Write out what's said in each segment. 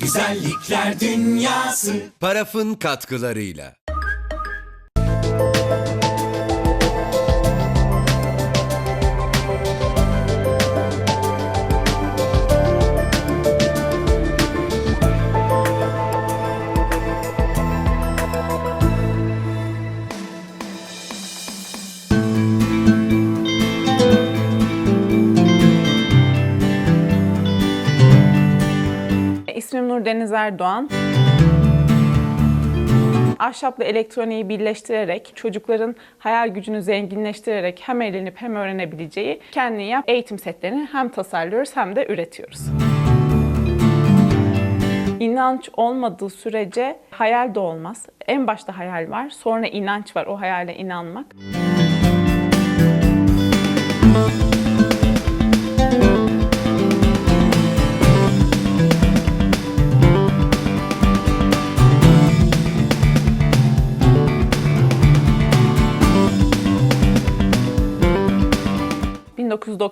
Güzellikler dünyası Parafın katkılarıyla. İsmim Nur Deniz Erdoğan. Ahşapla elektroniği birleştirerek çocukların hayal gücünü zenginleştirerek hem eğlenip hem öğrenebileceği kendi yap eğitim setlerini hem tasarlıyoruz hem de üretiyoruz. İnanç olmadığı sürece hayal de olmaz. En başta hayal var, sonra inanç var, o hayale inanmak.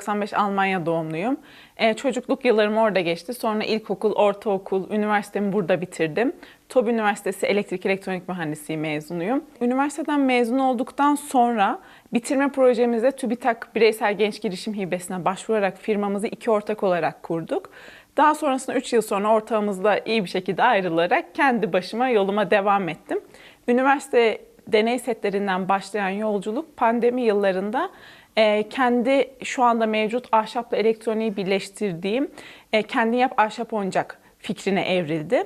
...1995 Almanya doğumluyum. Ee, çocukluk yıllarım orada geçti. Sonra ilkokul, ortaokul, üniversitemi burada bitirdim. TOB Üniversitesi Elektrik Elektronik Mühendisliği mezunuyum. Üniversiteden mezun olduktan sonra bitirme projemizde TÜBİTAK Bireysel Genç Girişim Hibesi'ne başvurarak firmamızı iki ortak olarak kurduk. Daha sonrasında 3 yıl sonra ortağımızla iyi bir şekilde ayrılarak kendi başıma yoluma devam ettim. Üniversite deney setlerinden başlayan yolculuk pandemi yıllarında e, kendi şu anda mevcut ahşapla elektroniği birleştirdiğim e, kendi yap ahşap oyuncak fikrine evrildi.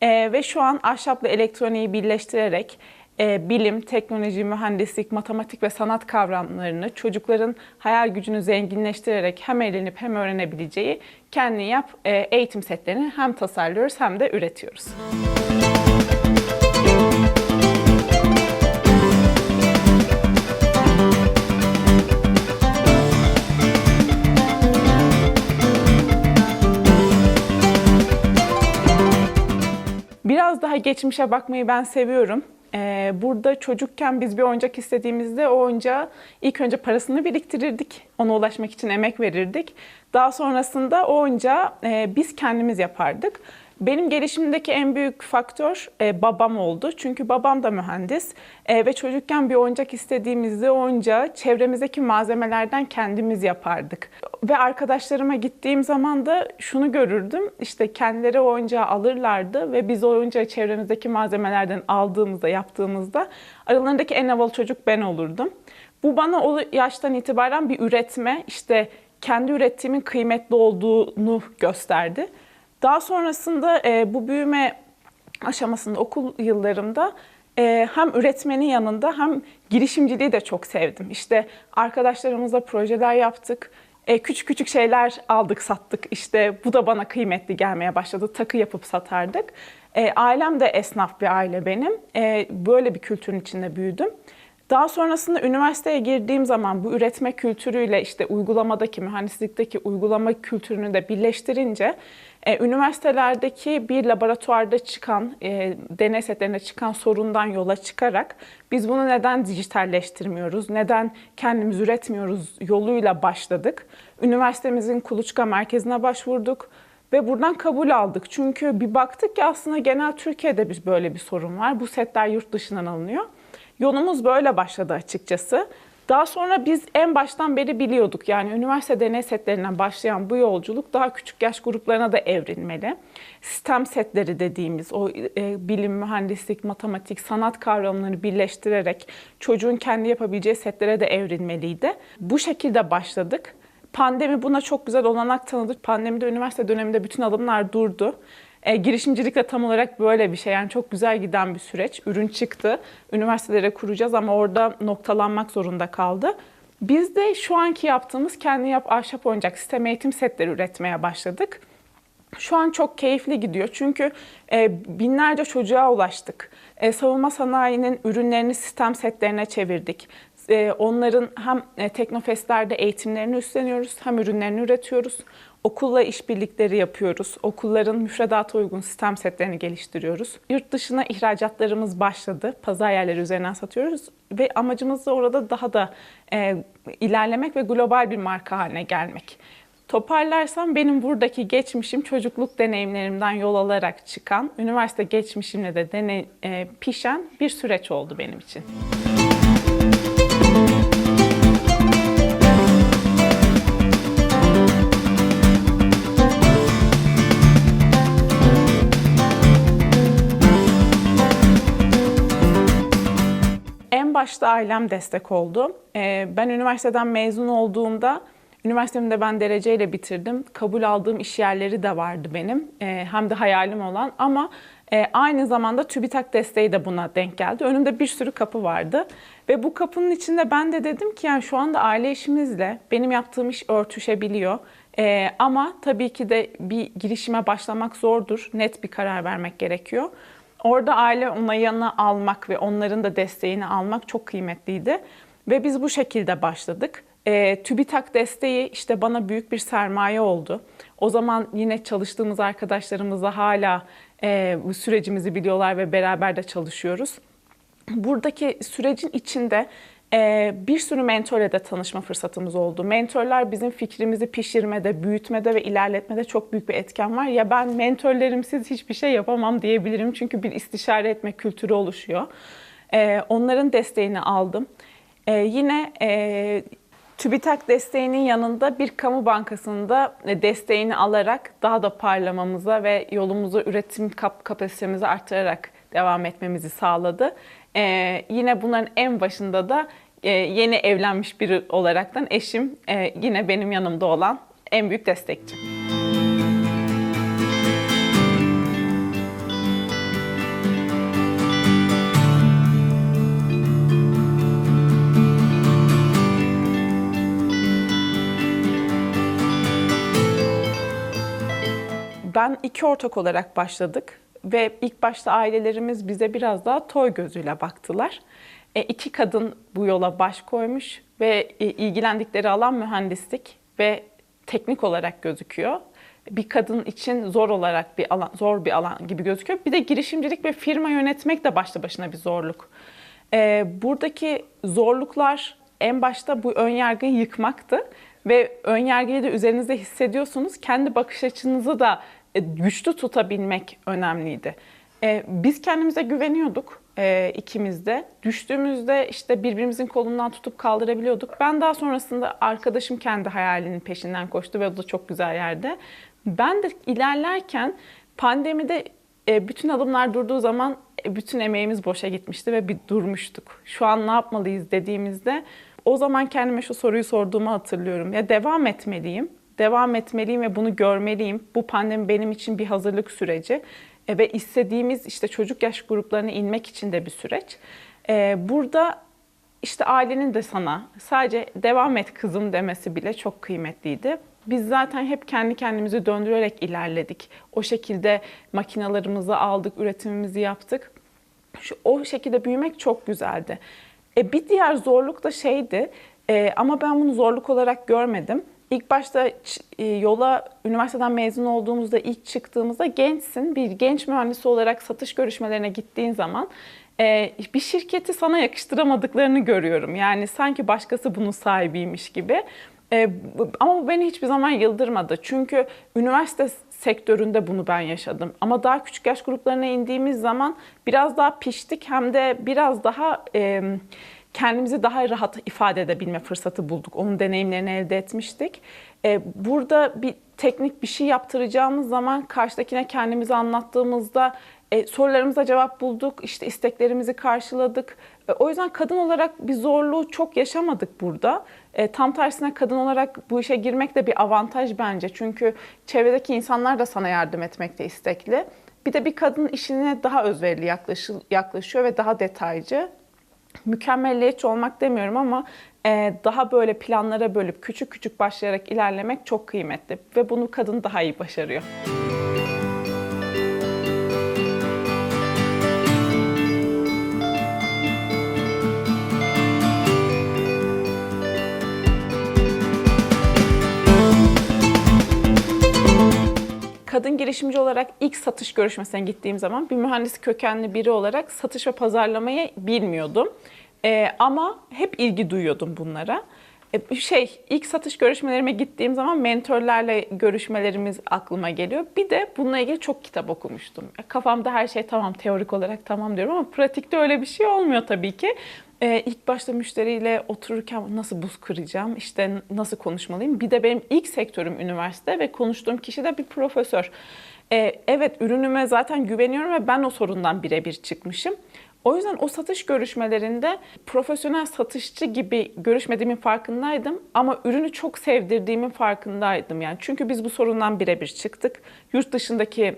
E, ve şu an ahşapla elektroniği birleştirerek e, bilim, teknoloji, mühendislik, matematik ve sanat kavramlarını çocukların hayal gücünü zenginleştirerek hem eğlenip hem öğrenebileceği kendi yap e, eğitim setlerini hem tasarlıyoruz hem de üretiyoruz. Biraz daha geçmişe bakmayı ben seviyorum. Ee, burada çocukken biz bir oyuncak istediğimizde o oyuncağı ilk önce parasını biriktirirdik. Ona ulaşmak için emek verirdik. Daha sonrasında o oyuncağı e, biz kendimiz yapardık. Benim gelişimdeki en büyük faktör e, babam oldu. Çünkü babam da mühendis E, ve çocukken bir oyuncak istediğimizde oyuncağı çevremizdeki malzemelerden kendimiz yapardık. Ve arkadaşlarıma gittiğim zaman da şunu görürdüm. İşte kendileri o oyuncağı alırlardı ve biz o oyuncağı çevremizdeki malzemelerden aldığımızda, yaptığımızda aralarındaki en havalı çocuk ben olurdum. Bu bana o yaştan itibaren bir üretme, işte kendi ürettiğimin kıymetli olduğunu gösterdi. Daha sonrasında e, bu büyüme aşamasında okul yıllarımda e, hem üretmenin yanında hem girişimciliği de çok sevdim. İşte arkadaşlarımızla projeler yaptık. E, küçük küçük şeyler aldık sattık. İşte bu da bana kıymetli gelmeye başladı. Takı yapıp satardık. E, ailem de esnaf bir aile benim. E, böyle bir kültürün içinde büyüdüm. Daha sonrasında üniversiteye girdiğim zaman bu üretme kültürüyle işte uygulamadaki, mühendislikteki uygulama kültürünü de birleştirince e, üniversitelerdeki bir laboratuvarda çıkan, e, deney setlerinde çıkan sorundan yola çıkarak biz bunu neden dijitalleştirmiyoruz, neden kendimiz üretmiyoruz yoluyla başladık. Üniversitemizin kuluçka merkezine başvurduk ve buradan kabul aldık. Çünkü bir baktık ki aslında genel Türkiye'de bir böyle bir sorun var. Bu setler yurt dışından alınıyor. Yolumuz böyle başladı açıkçası. Daha sonra biz en baştan beri biliyorduk yani üniversite deney setlerinden başlayan bu yolculuk daha küçük yaş gruplarına da evrilmeli. Sistem setleri dediğimiz o e, bilim, mühendislik, matematik, sanat kavramlarını birleştirerek çocuğun kendi yapabileceği setlere de evrilmeliydi. Bu şekilde başladık. Pandemi buna çok güzel olanak tanıdı. Pandemide üniversite döneminde bütün alımlar durdu. E, girişimcilik de tam olarak böyle bir şey. Yani çok güzel giden bir süreç. Ürün çıktı. Üniversitelere kuracağız ama orada noktalanmak zorunda kaldı. Biz de şu anki yaptığımız kendi yap ahşap oyuncak sistem eğitim setleri üretmeye başladık. Şu an çok keyifli gidiyor çünkü e, binlerce çocuğa ulaştık. E, savunma sanayinin ürünlerini sistem setlerine çevirdik. E, onların hem e, teknofestlerde eğitimlerini üstleniyoruz hem ürünlerini üretiyoruz. Okulla işbirlikleri yapıyoruz. Okulların müfredata uygun sistem setlerini geliştiriyoruz. Yurt dışına ihracatlarımız başladı. Pazar yerleri üzerinden satıyoruz ve amacımız da orada daha da e, ilerlemek ve global bir marka haline gelmek. Toparlarsam benim buradaki geçmişim çocukluk deneyimlerimden yol alarak çıkan, üniversite geçmişimle de deney, e, pişen bir süreç oldu benim için. En başta ailem destek oldu. Ee, Ben üniversiteden mezun olduğumda, üniversitemi de ben dereceyle bitirdim. Kabul aldığım iş yerleri de vardı benim. Ee, Hem de hayalim olan ama e, aynı zamanda TÜBİTAK desteği de buna denk geldi. Önümde bir sürü kapı vardı. Ve bu kapının içinde ben de dedim ki yani şu anda aile işimizle benim yaptığım iş örtüşebiliyor. Ee, ama tabii ki de bir girişime başlamak zordur. Net bir karar vermek gerekiyor. Orada aile onayını almak ve onların da desteğini almak çok kıymetliydi. Ve biz bu şekilde başladık. E, TÜBİTAK desteği işte bana büyük bir sermaye oldu. O zaman yine çalıştığımız arkadaşlarımızla hala e, bu sürecimizi biliyorlar ve beraber de çalışıyoruz. Buradaki sürecin içinde bir sürü mentorla da tanışma fırsatımız oldu. Mentorlar bizim fikrimizi pişirmede, büyütmede ve ilerletmede çok büyük bir etken var. Ya ben mentorlarımsız hiçbir şey yapamam diyebilirim. Çünkü bir istişare etme kültürü oluşuyor. E, onların desteğini aldım. E, yine e, TÜBİTAK desteğinin yanında bir kamu bankasında desteğini alarak daha da parlamamıza ve yolumuzu üretim kap kapasitemizi arttırarak devam etmemizi sağladı. Ee, yine bunların en başında da e, yeni evlenmiş biri olaraktan eşim e, yine benim yanımda olan en büyük destekçim. Ben iki ortak olarak başladık ve ilk başta ailelerimiz bize biraz daha toy gözüyle baktılar. E, iki kadın bu yola baş koymuş ve e, ilgilendikleri alan mühendislik ve teknik olarak gözüküyor. Bir kadın için zor olarak bir alan, zor bir alan gibi gözüküyor. Bir de girişimcilik ve firma yönetmek de başlı başına bir zorluk. E, buradaki zorluklar en başta bu ön yargıyı yıkmaktı ve ön yargıyı da üzerinizde hissediyorsunuz. Kendi bakış açınızı da e, güçlü tutabilmek önemliydi. E, Biz kendimize güveniyorduk e, ikimiz de. Düştüğümüzde işte birbirimizin kolundan tutup kaldırabiliyorduk. Ben daha sonrasında arkadaşım kendi hayalinin peşinden koştu ve o da çok güzel yerde. Ben de ilerlerken pandemide e, bütün adımlar durduğu zaman e, bütün emeğimiz boşa gitmişti ve bir durmuştuk. Şu an ne yapmalıyız dediğimizde o zaman kendime şu soruyu sorduğumu hatırlıyorum. Ya devam etmeliyim, devam etmeliyim ve bunu görmeliyim. Bu pandemi benim için bir hazırlık süreci E, ve istediğimiz işte çocuk yaş gruplarına inmek için de bir süreç. E, Burada işte ailenin de sana sadece devam et kızım demesi bile çok kıymetliydi. Biz zaten hep kendi kendimizi döndürerek ilerledik. O şekilde makinalarımızı aldık, üretimimizi yaptık. Şu, o şekilde büyümek çok güzeldi. E, bir diğer zorluk da şeydi e, ama ben bunu zorluk olarak görmedim. İlk başta e, yola üniversiteden mezun olduğumuzda ilk çıktığımızda gençsin. Bir genç mühendis olarak satış görüşmelerine gittiğin zaman e, bir şirketi sana yakıştıramadıklarını görüyorum. Yani sanki başkası bunun sahibiymiş gibi. E, ama bu beni hiçbir zaman yıldırmadı. Çünkü üniversite sektöründe bunu ben yaşadım. Ama daha küçük yaş gruplarına indiğimiz zaman biraz daha piştik hem de biraz daha kendimizi daha rahat ifade edebilme fırsatı bulduk. Onun deneyimlerini elde etmiştik. E, burada bir teknik bir şey yaptıracağımız zaman karşıdakine kendimizi anlattığımızda e, sorularımıza cevap bulduk, işte isteklerimizi karşıladık. E, o yüzden kadın olarak bir zorluğu çok yaşamadık burada. Tam tersine kadın olarak bu işe girmek de bir avantaj bence. Çünkü çevredeki insanlar da sana yardım etmekte istekli. Bir de bir kadın işine daha özverili yaklaşıyor ve daha detaycı. Mükemmelliyetçi olmak demiyorum ama e, daha böyle planlara bölüp küçük küçük başlayarak ilerlemek çok kıymetli. Ve bunu kadın daha iyi başarıyor. Kadın girişimci olarak ilk satış görüşmesine gittiğim zaman bir mühendis kökenli biri olarak satış ve pazarlamayı bilmiyordum. Ee, ama hep ilgi duyuyordum bunlara. E, bir şey ilk satış görüşmelerime gittiğim zaman mentörlerle görüşmelerimiz aklıma geliyor. Bir de bununla ilgili çok kitap okumuştum. Kafamda her şey tamam teorik olarak tamam diyorum ama pratikte öyle bir şey olmuyor tabii ki. Ee, ilk başta müşteriyle otururken nasıl buz kıracağım, işte nasıl konuşmalıyım. Bir de benim ilk sektörüm üniversite ve konuştuğum kişi de bir profesör. Ee, evet ürünüme zaten güveniyorum ve ben o sorundan birebir çıkmışım. O yüzden o satış görüşmelerinde profesyonel satışçı gibi görüşmediğimin farkındaydım ama ürünü çok sevdirdiğimin farkındaydım yani. Çünkü biz bu sorundan birebir çıktık. Yurt dışındaki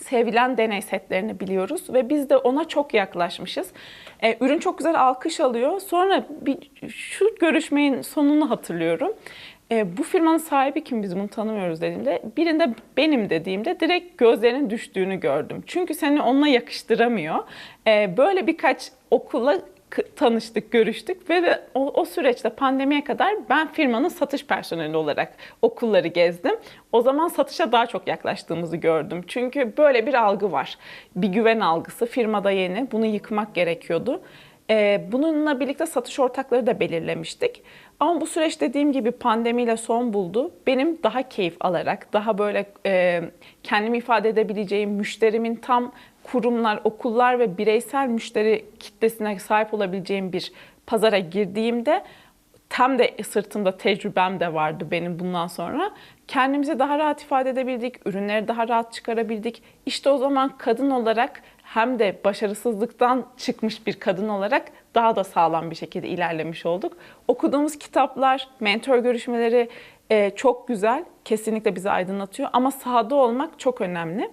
sevilen deney setlerini biliyoruz ve biz de ona çok yaklaşmışız. Ee, ürün çok güzel alkış alıyor. Sonra bir, şu görüşmenin sonunu hatırlıyorum. Ee, bu firmanın sahibi kim biz bunu tanımıyoruz dediğimde birinde benim dediğimde direkt gözlerinin düştüğünü gördüm. Çünkü seni onunla yakıştıramıyor. Ee, böyle birkaç okula tanıştık, görüştük ve o, o süreçte pandemiye kadar ben firmanın satış personeli olarak okulları gezdim. O zaman satışa daha çok yaklaştığımızı gördüm. Çünkü böyle bir algı var. Bir güven algısı firmada yeni. Bunu yıkmak gerekiyordu. Bununla birlikte satış ortakları da belirlemiştik. Ama bu süreç dediğim gibi pandemiyle son buldu. Benim daha keyif alarak, daha böyle e, kendimi ifade edebileceğim, müşterimin tam kurumlar, okullar ve bireysel müşteri kitlesine sahip olabileceğim bir pazara girdiğimde tam de sırtımda tecrübem de vardı benim bundan sonra. Kendimizi daha rahat ifade edebildik, ürünleri daha rahat çıkarabildik. İşte o zaman kadın olarak hem de başarısızlıktan çıkmış bir kadın olarak daha da sağlam bir şekilde ilerlemiş olduk. Okuduğumuz kitaplar, mentor görüşmeleri e, çok güzel, kesinlikle bizi aydınlatıyor ama sahada olmak çok önemli.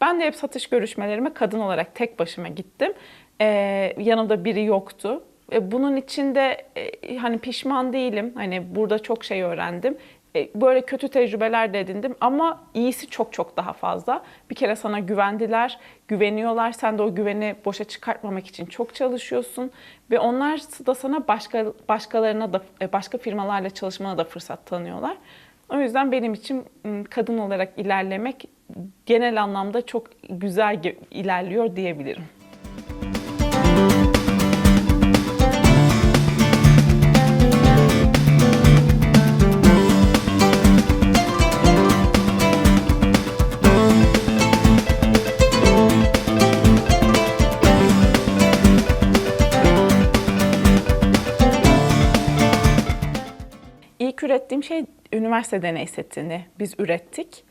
Ben de hep satış görüşmelerime kadın olarak tek başıma gittim. Ee, yanımda biri yoktu. E, bunun için de e, hani pişman değilim. Hani burada çok şey öğrendim. E, böyle kötü tecrübeler de edindim ama iyisi çok çok daha fazla. Bir kere sana güvendiler, güveniyorlar. Sen de o güveni boşa çıkartmamak için çok çalışıyorsun ve onlar da sana başka başkalarına da e, başka firmalarla çalışmana da fırsat tanıyorlar. O yüzden benim için kadın olarak ilerlemek genel anlamda çok güzel ilerliyor diyebilirim. İlk ürettiğim şey üniversite deney setini biz ürettik.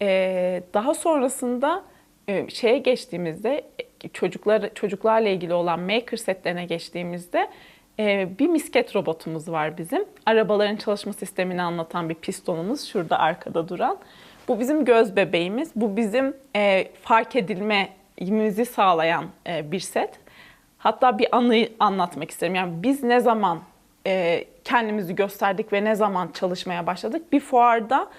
Ee, daha sonrasında e, şeye geçtiğimizde e, çocuklar çocuklarla ilgili olan maker setlerine geçtiğimizde e, bir misket robotumuz var bizim. Arabaların çalışma sistemini anlatan bir pistonumuz şurada arkada duran. Bu bizim göz bebeğimiz. Bu bizim e, fark edilmemizi sağlayan e, bir set. Hatta bir anıyı anlatmak isterim. Yani biz ne zaman kendimizi gösterdik ve ne zaman çalışmaya başladık? Bir fuarda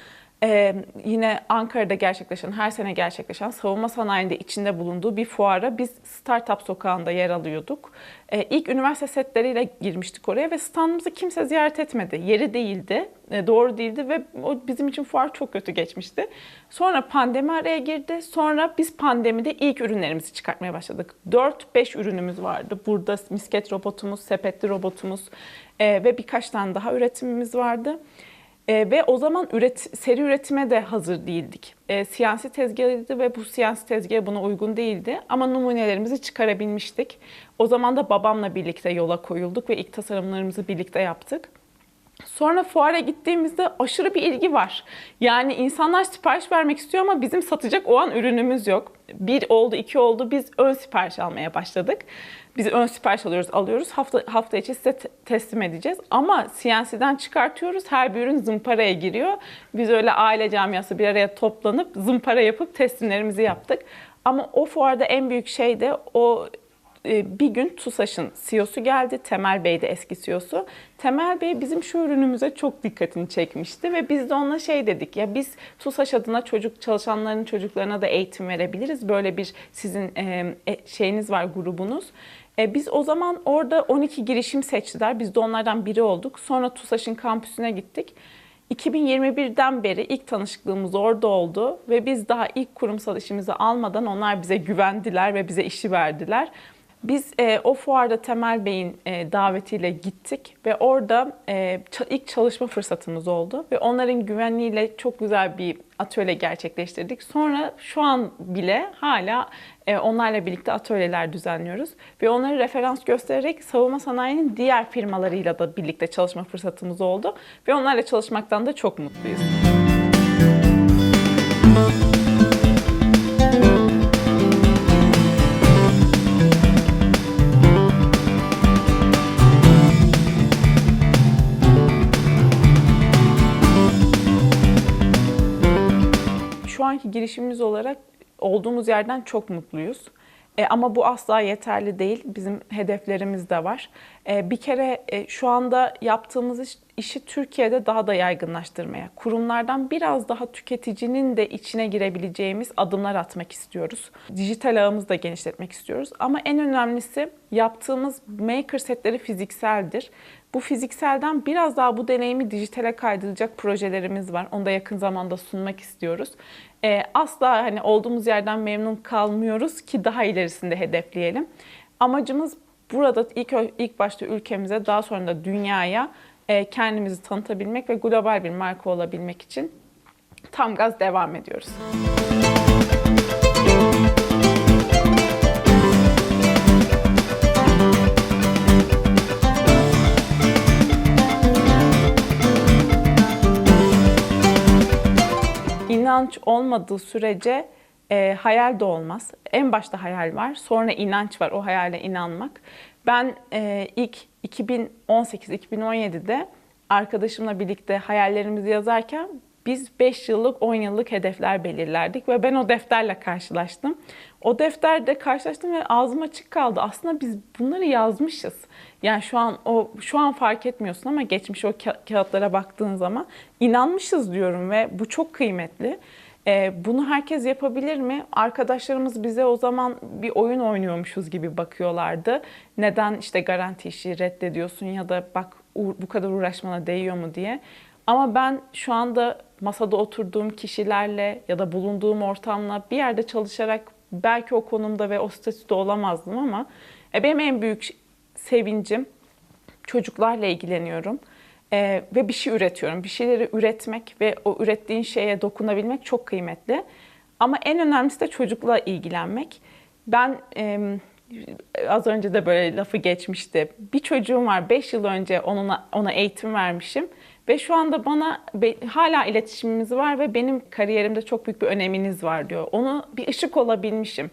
e, yine Ankara'da gerçekleşen, her sene gerçekleşen savunma sanayinde içinde bulunduğu bir fuara biz Startup Sokağı'nda yer alıyorduk. E, ilk üniversite setleriyle girmiştik oraya ve standımızı kimse ziyaret etmedi. Yeri değildi, doğru değildi ve o bizim için fuar çok kötü geçmişti. Sonra pandemi araya girdi. Sonra biz pandemide ilk ürünlerimizi çıkartmaya başladık. 4-5 ürünümüz vardı. Burada misket robotumuz, sepetli robotumuz e, ve birkaç tane daha üretimimiz vardı. E, ve o zaman üret, seri üretime de hazır değildik. E, CNC tezgahıydı ve bu CNC tezgahı buna uygun değildi. Ama numunelerimizi çıkarabilmiştik. O zaman da babamla birlikte yola koyulduk ve ilk tasarımlarımızı birlikte yaptık. Sonra fuara gittiğimizde aşırı bir ilgi var. Yani insanlar sipariş vermek istiyor ama bizim satacak o an ürünümüz yok. Bir oldu, iki oldu. Biz ön sipariş almaya başladık. Biz ön sipariş alıyoruz, alıyoruz. Hafta, hafta içi size te- teslim edeceğiz. Ama CNC'den çıkartıyoruz. Her bir ürün zımparaya giriyor. Biz öyle aile camiası bir araya toplanıp zımpara yapıp teslimlerimizi yaptık. Ama o fuarda en büyük şey de o e, bir gün TUSAŞ'ın CEO'su geldi. Temel Bey de eski CEO'su. Temel Bey bizim şu ürünümüze çok dikkatini çekmişti ve biz de ona şey dedik ya biz TUSAŞ adına çocuk çalışanların çocuklarına da eğitim verebiliriz. Böyle bir sizin e, e, şeyiniz var grubunuz. E, biz o zaman orada 12 girişim seçtiler. Biz de onlardan biri olduk. Sonra TUSAŞ'ın kampüsüne gittik. 2021'den beri ilk tanışıklığımız orada oldu ve biz daha ilk kurumsal işimizi almadan onlar bize güvendiler ve bize işi verdiler. Biz e, o fuarda Temel Bey'in e, davetiyle gittik ve orada e, ilk çalışma fırsatımız oldu ve onların güvenliğiyle çok güzel bir atölye gerçekleştirdik. Sonra şu an bile hala e, onlarla birlikte atölyeler düzenliyoruz ve onları referans göstererek savunma sanayinin diğer firmalarıyla da birlikte çalışma fırsatımız oldu ve onlarla çalışmaktan da çok mutluyuz. Şu anki girişimimiz olarak olduğumuz yerden çok mutluyuz. E, ama bu asla yeterli değil. Bizim hedeflerimiz de var. E, bir kere e, şu anda yaptığımız iş, işi Türkiye'de daha da yaygınlaştırmaya, kurumlardan biraz daha tüketicinin de içine girebileceğimiz adımlar atmak istiyoruz. Dijital ağımızı da genişletmek istiyoruz. Ama en önemlisi yaptığımız maker setleri fizikseldir. Bu fizikselden biraz daha bu deneyimi dijitale kaydıracak projelerimiz var. Onu da yakın zamanda sunmak istiyoruz. Ee, asla hani olduğumuz yerden memnun kalmıyoruz ki daha ilerisinde hedefleyelim. Amacımız burada ilk ilk başta ülkemize, daha sonra da dünyaya e, kendimizi tanıtabilmek ve global bir marka olabilmek için tam gaz devam ediyoruz. İnanç olmadığı sürece e, hayal de olmaz. En başta hayal var, sonra inanç var, o hayale inanmak. Ben e, ilk 2018-2017'de arkadaşımla birlikte hayallerimizi yazarken biz 5 yıllık, 10 yıllık hedefler belirlerdik ve ben o defterle karşılaştım. O defterde karşılaştım ve ağzım açık kaldı. Aslında biz bunları yazmışız. Yani şu an o şu an fark etmiyorsun ama geçmiş o ka- kağıtlara baktığın zaman inanmışız diyorum ve bu çok kıymetli. Ee, bunu herkes yapabilir mi? Arkadaşlarımız bize o zaman bir oyun oynuyormuşuz gibi bakıyorlardı. Neden işte garanti işi reddediyorsun ya da bak bu kadar uğraşmana değiyor mu diye. Ama ben şu anda masada oturduğum kişilerle ya da bulunduğum ortamla bir yerde çalışarak belki o konumda ve o statüde olamazdım ama e, benim en büyük sevincim çocuklarla ilgileniyorum Ee, ve bir şey üretiyorum. Bir şeyleri üretmek ve o ürettiğin şeye dokunabilmek çok kıymetli. Ama en önemlisi de çocukla ilgilenmek. Ben em, az önce de böyle lafı geçmişti. Bir çocuğum var. 5 yıl önce onuna, ona eğitim vermişim. Ve şu anda bana be- hala iletişimimiz var ve benim kariyerimde çok büyük bir öneminiz var diyor. Onu bir ışık olabilmişim.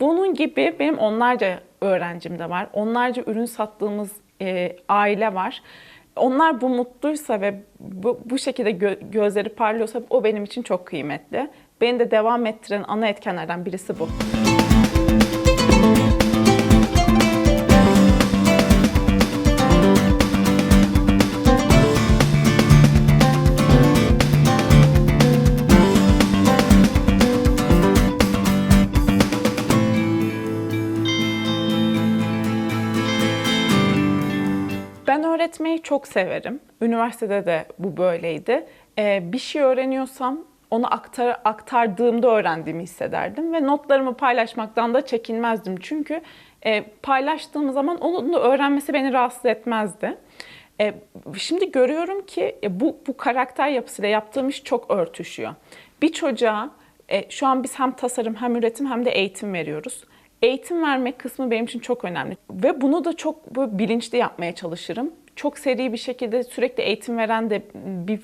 Bunun gibi benim onlarca öğrencim de var. Onlarca ürün sattığımız e, aile var. Onlar bu mutluysa ve bu, bu şekilde gö- gözleri parlıyorsa o benim için çok kıymetli. Beni de devam ettiren ana etkenlerden birisi bu. Ben öğretmeyi çok severim. Üniversitede de bu böyleydi. Ee, bir şey öğreniyorsam onu aktar, aktardığımda öğrendiğimi hissederdim ve notlarımı paylaşmaktan da çekinmezdim. Çünkü e, paylaştığım zaman onun da öğrenmesi beni rahatsız etmezdi. E, şimdi görüyorum ki e, bu, bu karakter yapısıyla yaptığım iş çok örtüşüyor. Bir çocuğa e, şu an biz hem tasarım hem üretim hem de eğitim veriyoruz. Eğitim vermek kısmı benim için çok önemli. Ve bunu da çok böyle bilinçli yapmaya çalışırım. Çok seri bir şekilde sürekli eğitim veren de bir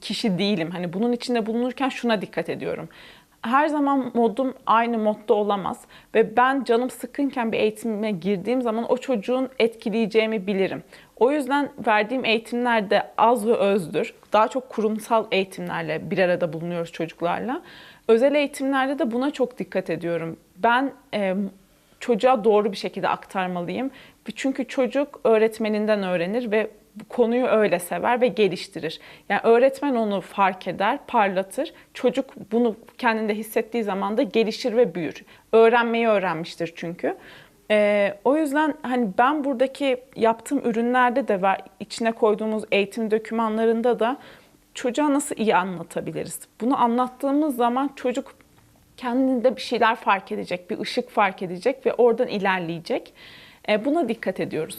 kişi değilim. Hani bunun içinde bulunurken şuna dikkat ediyorum. Her zaman modum aynı modda olamaz ve ben canım sıkınken bir eğitime girdiğim zaman o çocuğun etkileyeceğimi bilirim. O yüzden verdiğim eğitimler de az ve özdür. Daha çok kurumsal eğitimlerle bir arada bulunuyoruz çocuklarla. Özel eğitimlerde de buna çok dikkat ediyorum. Ben e, çocuğa doğru bir şekilde aktarmalıyım. Çünkü çocuk öğretmeninden öğrenir ve konuyu öyle sever ve geliştirir. Yani öğretmen onu fark eder, parlatır. Çocuk bunu kendinde hissettiği zaman da gelişir ve büyür. Öğrenmeyi öğrenmiştir çünkü. Ee, o yüzden hani ben buradaki yaptığım ürünlerde de ve içine koyduğumuz eğitim dokümanlarında da çocuğa nasıl iyi anlatabiliriz? Bunu anlattığımız zaman çocuk kendinde bir şeyler fark edecek, bir ışık fark edecek ve oradan ilerleyecek. E, buna dikkat ediyoruz.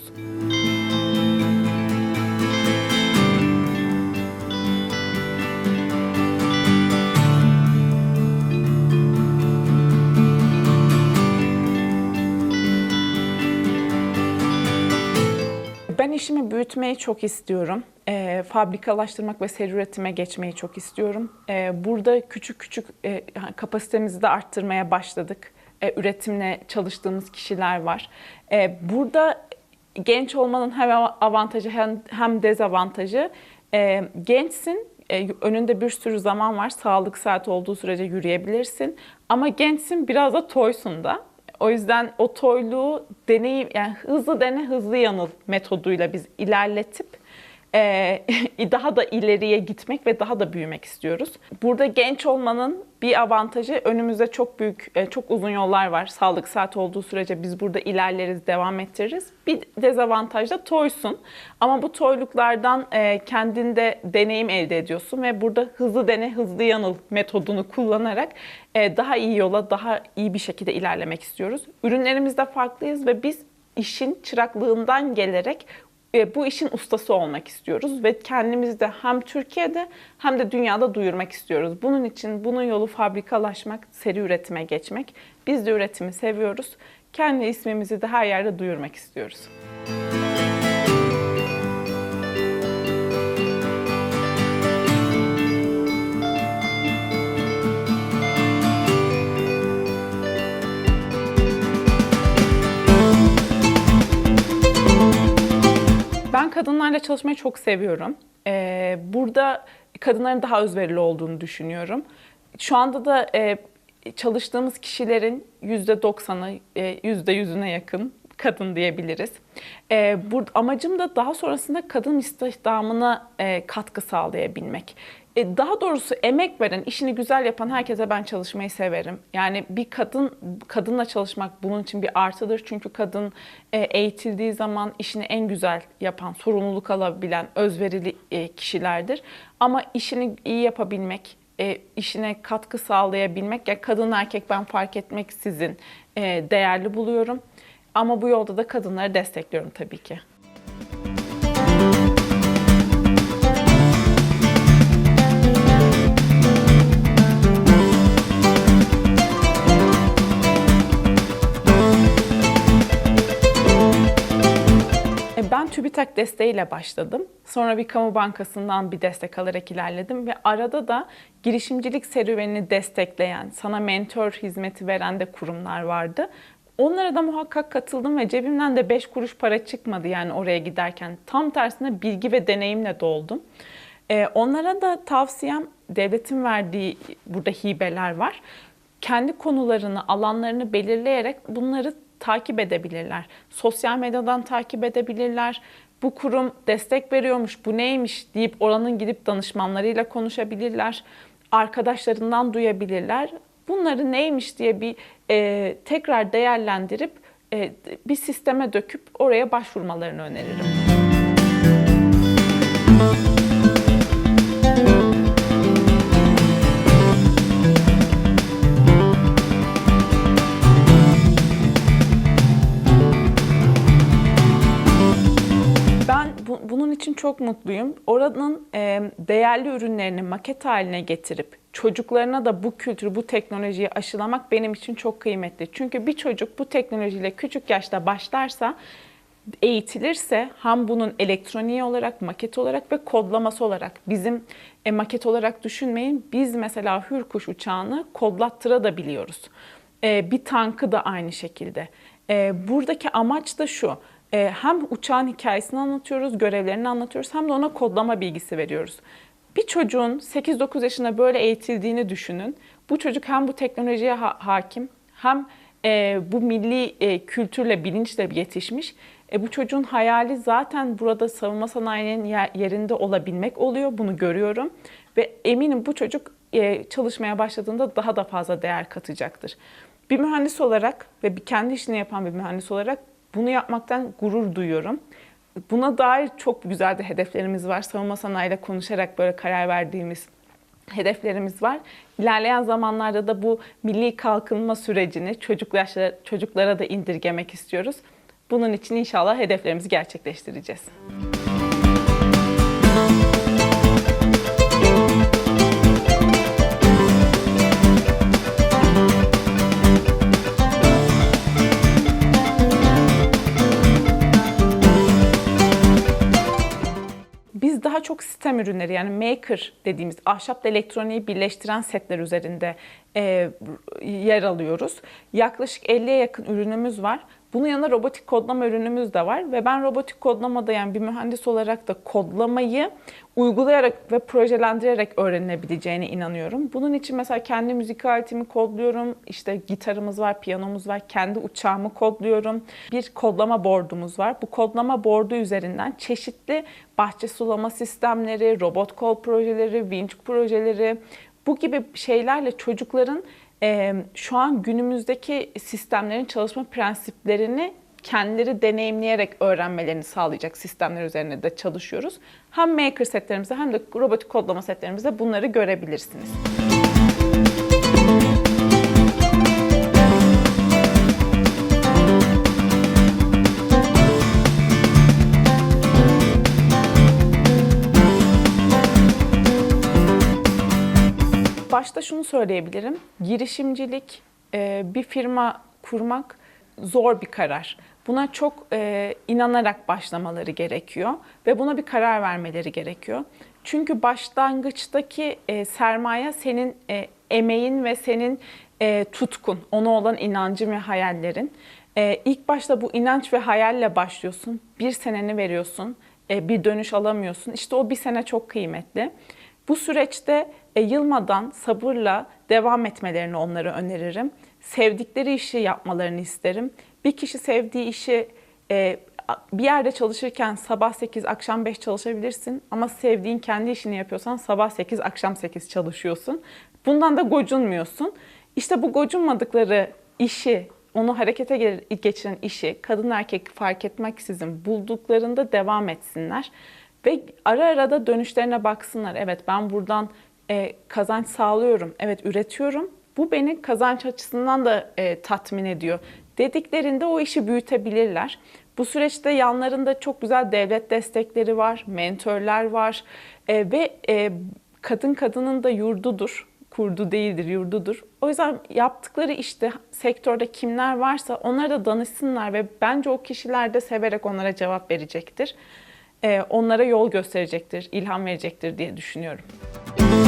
Ben işimi büyütmeyi çok istiyorum. E, fabrikalaştırmak ve seri üretime geçmeyi çok istiyorum. E, burada küçük küçük e, kapasitemizi de arttırmaya başladık. E, üretimle çalıştığımız kişiler var. E, burada genç olmanın hem avantajı hem, dezavantajı. E, gençsin, önünde bir sürü zaman var. Sağlık saat olduğu sürece yürüyebilirsin. Ama gençsin, biraz da toysun da. O yüzden o toyluğu deneyim, yani hızlı dene hızlı yanıl metoduyla biz ilerletip e, daha da ileriye gitmek ve daha da büyümek istiyoruz. Burada genç olmanın bir avantajı önümüzde çok büyük, e, çok uzun yollar var. Sağlık saat olduğu sürece biz burada ilerleriz, devam ettiririz. Bir dezavantaj da toysun. Ama bu toyluklardan e, kendinde deneyim elde ediyorsun ve burada hızlı dene, hızlı yanıl metodunu kullanarak e, daha iyi yola, daha iyi bir şekilde ilerlemek istiyoruz. Ürünlerimizde farklıyız ve biz işin çıraklığından gelerek bu işin ustası olmak istiyoruz ve kendimizi de hem Türkiye'de hem de dünyada duyurmak istiyoruz. Bunun için bunun yolu fabrikalaşmak, seri üretime geçmek. Biz de üretimi seviyoruz. Kendi ismimizi de her yerde duyurmak istiyoruz. Ben kadınlarla çalışmayı çok seviyorum. Ee, burada kadınların daha özverili olduğunu düşünüyorum. Şu anda da e, çalıştığımız kişilerin %90'ı, e, %100'üne yakın kadın diyebiliriz. E, bu, amacım da daha sonrasında kadın istihdamına e, katkı sağlayabilmek. E, daha doğrusu emek veren, işini güzel yapan herkese ben çalışmayı severim. Yani bir kadın kadınla çalışmak bunun için bir artıdır. Çünkü kadın e, eğitildiği zaman işini en güzel yapan, sorumluluk alabilen, özverili e, kişilerdir. Ama işini iyi yapabilmek, işine katkı sağlayabilmek, ya kadın erkek ben fark etmeksizin e, değerli buluyorum. Ama bu yolda da kadınları destekliyorum tabii ki. TÜBİTAK desteğiyle başladım. Sonra bir kamu bankasından bir destek alarak ilerledim ve arada da girişimcilik serüvenini destekleyen, sana mentor hizmeti veren de kurumlar vardı. Onlara da muhakkak katıldım ve cebimden de 5 kuruş para çıkmadı yani oraya giderken. Tam tersine bilgi ve deneyimle doldum. Ee, onlara da tavsiyem devletin verdiği burada hibeler var. Kendi konularını, alanlarını belirleyerek bunları takip edebilirler. Sosyal medyadan takip edebilirler. Bu kurum destek veriyormuş, bu neymiş deyip oranın gidip danışmanlarıyla konuşabilirler. Arkadaşlarından duyabilirler. Bunları neymiş diye bir e, tekrar değerlendirip e, bir sisteme döküp oraya başvurmalarını öneririm. Ben için çok mutluyum. Oranın e, değerli ürünlerini maket haline getirip çocuklarına da bu kültürü, bu teknolojiyi aşılamak benim için çok kıymetli. Çünkü bir çocuk bu teknolojiyle küçük yaşta başlarsa, eğitilirse hem bunun elektroniği olarak, maket olarak ve kodlaması olarak bizim e, maket olarak düşünmeyin. Biz mesela Hürkuş uçağını kodlattırabiliyoruz. E, bir tankı da aynı şekilde. E, buradaki amaç da şu. E, hem uçağın hikayesini anlatıyoruz, görevlerini anlatıyoruz hem de ona kodlama bilgisi veriyoruz. Bir çocuğun 8-9 yaşında böyle eğitildiğini düşünün. Bu çocuk hem bu teknolojiye ha- hakim hem e, bu milli e, kültürle, bilinçle yetişmiş. E, bu çocuğun hayali zaten burada savunma sanayinin yer- yerinde olabilmek oluyor. Bunu görüyorum. Ve eminim bu çocuk e, çalışmaya başladığında daha da fazla değer katacaktır. Bir mühendis olarak ve kendi işini yapan bir mühendis olarak bunu yapmaktan gurur duyuyorum. Buna dair çok güzel de hedeflerimiz var. Savunma sanayiyle konuşarak böyle karar verdiğimiz hedeflerimiz var. İlerleyen zamanlarda da bu milli kalkınma sürecini çocuklara, çocuklara da indirgemek istiyoruz. Bunun için inşallah hedeflerimizi gerçekleştireceğiz. Biz ürünleri yani maker dediğimiz ahşapla elektroniği birleştiren setler üzerinde e, yer alıyoruz. Yaklaşık 50'ye yakın ürünümüz var. Bunun yanında robotik kodlama ürünümüz de var ve ben robotik kodlamada yani bir mühendis olarak da kodlamayı uygulayarak ve projelendirerek öğrenilebileceğine inanıyorum. Bunun için mesela kendi müzik aletimi kodluyorum. İşte gitarımız var, piyanomuz var. Kendi uçağımı kodluyorum. Bir kodlama board'umuz var. Bu kodlama board'u üzerinden çeşitli bahçe sulama sistemleri, robot kol projeleri, vinç projeleri bu gibi şeylerle çocukların şu an günümüzdeki sistemlerin çalışma prensiplerini kendileri deneyimleyerek öğrenmelerini sağlayacak sistemler üzerine de çalışıyoruz. Hem maker setlerimizde hem de robotik kodlama setlerimizde bunları görebilirsiniz. Başta şunu söyleyebilirim. Girişimcilik, e, bir firma kurmak zor bir karar. Buna çok e, inanarak başlamaları gerekiyor ve buna bir karar vermeleri gerekiyor. Çünkü başlangıçtaki e, sermaye senin emeğin ve senin tutkun, ona olan inancın ve hayallerin. E, ilk başta bu inanç ve hayalle başlıyorsun, bir seneni veriyorsun, bir dönüş alamıyorsun. İşte o bir sene çok kıymetli. Bu süreçte e, yılmadan sabırla devam etmelerini onlara öneririm. Sevdikleri işi yapmalarını isterim. Bir kişi sevdiği işi e, bir yerde çalışırken sabah 8, akşam 5 çalışabilirsin ama sevdiğin kendi işini yapıyorsan sabah 8, akşam 8 çalışıyorsun. Bundan da gocunmuyorsun. İşte bu gocunmadıkları işi, onu harekete ge- geçiren işi kadın erkek fark etmeksizin bulduklarında devam etsinler. Ve ara ara da dönüşlerine baksınlar. Evet ben buradan e, kazanç sağlıyorum. Evet üretiyorum. Bu beni kazanç açısından da e, tatmin ediyor. Dediklerinde o işi büyütebilirler. Bu süreçte yanlarında çok güzel devlet destekleri var, mentörler var E, ve e, kadın kadının da yurdudur. Kurdu değildir, yurdudur. O yüzden yaptıkları işte sektörde kimler varsa onlara da danışsınlar ve bence o kişiler de severek onlara cevap verecektir e, onlara yol gösterecektir, ilham verecektir diye düşünüyorum. Güzellikler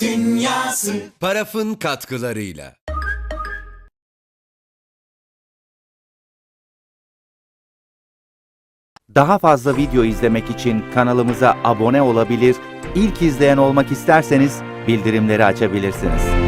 dünyası Paraf'ın katkılarıyla. Daha fazla video izlemek için kanalımıza abone olabilir, ilk izleyen olmak isterseniz bildirimleri açabilirsiniz.